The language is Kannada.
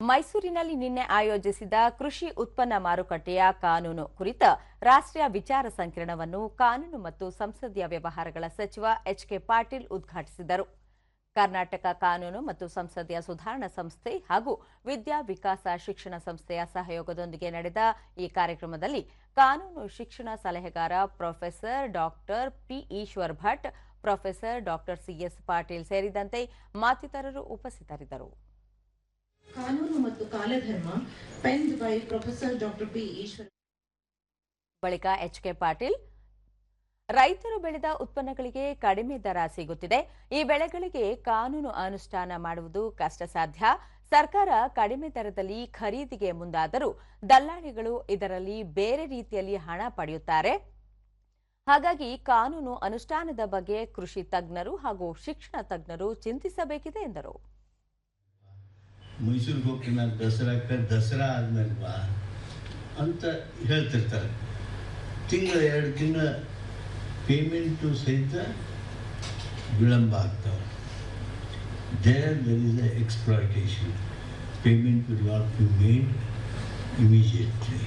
ಮೈಸೂರಿನಲ್ಲಿ ನಿನ್ನೆ ಆಯೋಜಿಸಿದ ಕೃಷಿ ಉತ್ಪನ್ನ ಮಾರುಕಟ್ಟೆಯ ಕಾನೂನು ಕುರಿತ ರಾಷ್ಟ್ರೀಯ ವಿಚಾರ ಸಂಕಿರಣವನ್ನು ಕಾನೂನು ಮತ್ತು ಸಂಸದೀಯ ವ್ಯವಹಾರಗಳ ಸಚಿವ ಎಚ್ ಕೆ ಪಾಟೀಲ್ ಉದ್ಘಾಟಿಸಿದರು. ಕರ್ನಾಟಕ ಕಾನೂನು ಮತ್ತು ಸಂಸದೀಯ ಸುಧಾರಣಾ ಸಂಸ್ಥೆ ಹಾಗೂ ವಿದ್ಯಾ ವಿಕಾಸ ಶಿಕ್ಷಣ ಸಂಸ್ಥೆಯ ಸಹಯೋಗದೊಂದಿಗೆ ನಡೆದ ಈ ಕಾರ್ಯಕ್ರಮದಲ್ಲಿ ಕಾನೂನು ಶಿಕ್ಷಣ ಸಲಹೆಗಾರ professor doctor P Eshwar Bhat, professor doctor CS Patil ಸೇರಿದಂತೆ ಮತ್ತಿತರರು ಉಪಸ್ಥಿತರಿದ್ದರು. ಕಾಲಧರ್ಮ ಬೈ ಪ್ರೊಫೆಸರ್ ಡಾಕ್ಟರ್ ಪಿ ಈಶ್ವರ್. ಬಳಿಕ ಎಚ್ ಕೆ ಪಾಟೀಲ್, ರೈತರು ಬೆಳೆದ ಉತ್ಪನ್ನಗಳಿಗೆ ಕಡಿಮೆ ದರ ಸಿಗುತ್ತಿದೆ. ಈ ಬೆಳೆಗಳಿಗೆ ಕಾನೂನು ಅನುಷ್ಠಾನ ಮಾಡುವುದು ಕಷ್ಟ ಸಾಧ್ಯ ಸರ್ಕಾರ ಕಡಿಮೆ ದರದಲ್ಲಿ ಖರೀದಿಗೆ ಮುಂದಾದರೂ ದಲ್ಲಾಳಿಗಳು ಇದರಲ್ಲಿ ಬೇರೆ ರೀತಿಯಲ್ಲಿ ಹಣ ಪಡೆಯುತ್ತಾರೆ. ಹಾಗಾಗಿ ಕಾನೂನು ಅನುಷ್ಠಾನದ ಬಗ್ಗೆ ಕೃಷಿ ತಜ್ಞರು ಹಾಗೂ ಶಿಕ್ಷಣ ತಜ್ಞರು ಚಿಂತಿಸಬೇಕಿದೆ ಎಂದರು. ಮೈಸೂರಿಗೆ ಹೋಗ್ತೀನಿ ನಾನು ದಸರಾಕ್ಕೆ ದಸರಾ ಆದ್ಮೇಲೆ ಬಾ ಅಂತ ಹೇಳ್ತಿರ್ತಾರೆ ತಿಂಗಳ ಎರಡು ತಿಂಗಳ ಪೇಮೆಂಟು ಸಹಿತ ವಿಳಂಬ ಆಗ್ತವೆ there there is a exploitation payment will not be made immediately